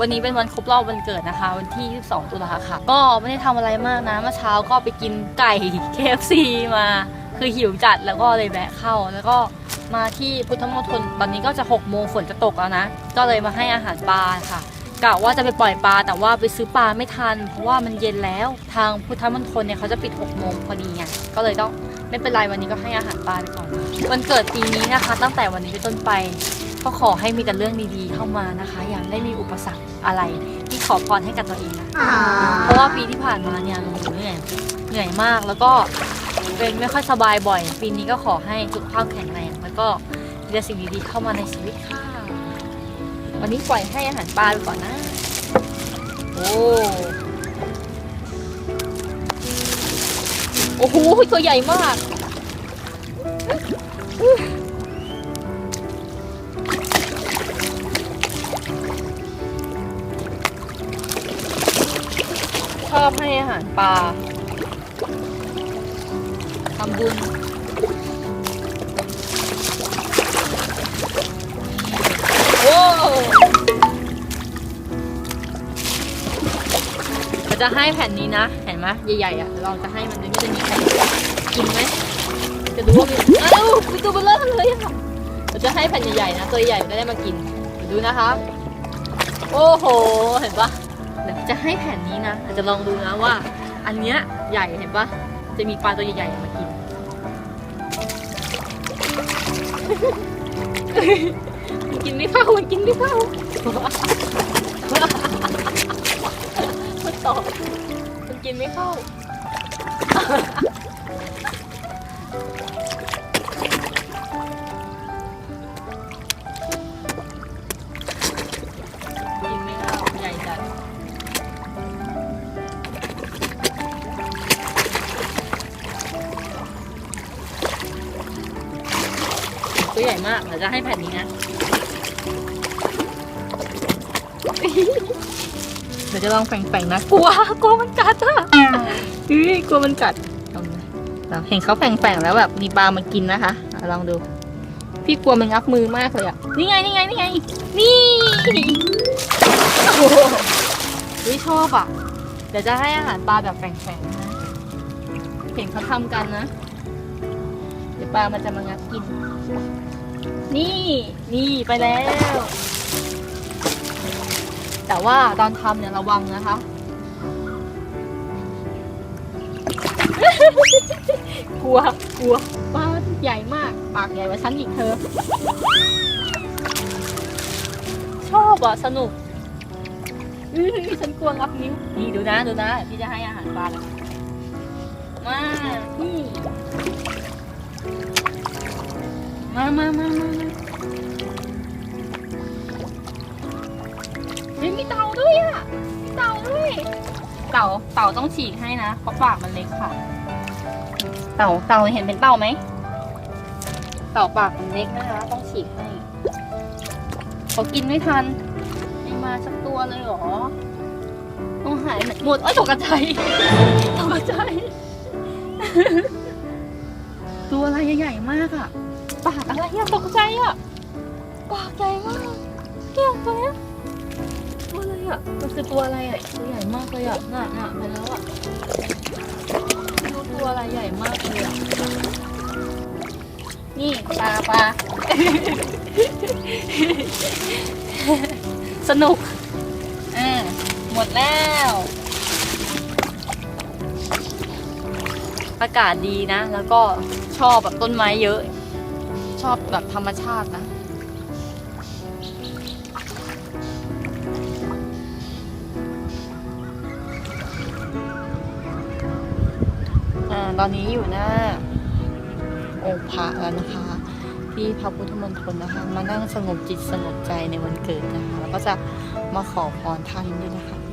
วันนี้เป็นวันครบรอบวันเกิดนะคะ วันที่ 22 ตุลาค่ะ ก็ไม่ได้ทำอะไรมากนะเมื่อเช้าก็ไปกินไก่ KFC มา คือหิวจัดแล้วก็เลยแวะเข้า แล้วก็มาที่พุทธมณฑลตอนนี้ก็จะ6โมงฝนจะตกแล้วนะ ก็เลยมาให้อาหารปลาค่ะกะว่าจะไปปล่อยปลาแต่ว่าไปซื้อปลาไม่ทัน เพราะว่ามันเย็นแล้วทางพุทธมณฑลเนี่ยเขาจะปิด6โมงพอดีไงก็เลยต้องไม่เป็นไรวันนี้ก็ให้อาหารปลาไปก่อนวันเกิดปีนี้นะคะ ตั้งแต่วันนี้เป็นต้นไป ก็ขอให้มีแต่เรื่องดีๆเข้ามานะคะ อย่าได้มีอุปสรรคอะไรที่ขอพรให้กับตัวเองนะเพราะว่าปีที่ผ่านมาเนี่ยหนูเหนื่อยเหนื่อยมากแล้วก็เป็นไม่ค่อยสบายบ่อย ปีนี้ก็ขอให้สุขภาพแข็งแรงแล้วก็มีแต่สิ่งดีๆเข้ามาในชีวิตค่ะ วันนี้ปล่อยให้อาหารปลาไปก่อนนะ โอ้โอ้โหตัวใหญ่มาก อบให้อาหารปลาทำบุญโอ้เราจะให้แผ่นนี้นะ เห็นไหมใหญ่ๆอะเราจะให้มันด้วยไม่จะมีใครกินไหมจะดูว่ามีอ้าวมีตัวเบลเลอร์เลยอะเราจะให้แผ่นใหญ่ๆนะ ตัวใหญ่ก็ได้มากินดูนะคะ โอ้โห เห็นปะ เดี๋ยวจะให้แผ่นนี้นะเราจะลองดูนะว่า อันเนี้ยใหญ่เห็นปะจะมีปลาตัวใหญ่ๆมากิน มันกินไม่เข้ามันกินไม่เข้ามันตอบมันกินไม่เข้า ตัวใหญ่มากเดี๋ยวจะให้แผ่นนี้นะเดี๋ยวจะลองแฝงๆนะกลัวกลัวมันกัดอะเฮ้ยกลัวมันกัดลองนะเห็นเขาแฝงๆแล้วแบบมีปลามากินนะคะอะลองดู พี่กลัวมันงับมือมากเลยอะนี่ไงนี่ไงนี่ไงนี่โอ้โหเฮ้ยชอบอะเดี๋ยวจะให้อาหารปลาแบบแฝงๆนะเห็นเขาทำกันนะเดี๋ยว ปลามันจะมางับกิน นี่นี่ไปแล้ว แต่ว่าตอนทำเนี่ยระวังนะคะ กลัวกลัวปลาใหญ่มาก ปากใหญ่กว่าฉันอีกเธอ ชอบอะ สนุกอื้อฉันกลัวงับนิ้ว นี่ดูนะ ดูนะ พี่จะให้อาหารปลาเลยมานี่ มามามามามาเฮ้ยมีเต่าด้วยอะ มีเต่าด้วย เต่า เต่าต้องฉีกให้นะ เพราะปากมันเล็กค่ะ เต่า เต่าเห็นเป็นเต่าไหม เต่าปากมันเล็กนะคะ ต้องฉีกให้เขากินไม่ทัน ไม่มาสักตัวเลยเหรอ ต้องหายหมดเอ้ยตกใจายตกใจายตัวอะไรใหญ่ๆมากอะ ปากอะไรอะตกใจอะปากใหญ่มากเนี่ยตัวเนี้ยตัวอะไรอะมันคือตัวอะไรอะตัวใหญ่มากเลยอะน่ะน่ะไปแล้วอะดูตัวอะไรใหญ่มากเลยอะนี่ปลาปลาสนุกอ่าหมดแล้ว อากาศดีนะ แล้วก็ชอบแบบต้นไม้เยอะ ชอบแบบธรรมชาตินะ อ่า ตอนนี้อยู่หน้าองค์พระแล้วนะคะ ที่พระพุทธมณฑลนะคะ มานั่งสงบจิตสงบใจในวันเกิดนะคะ แล้วก็จะมาขอพรท่านด้วยนะคะ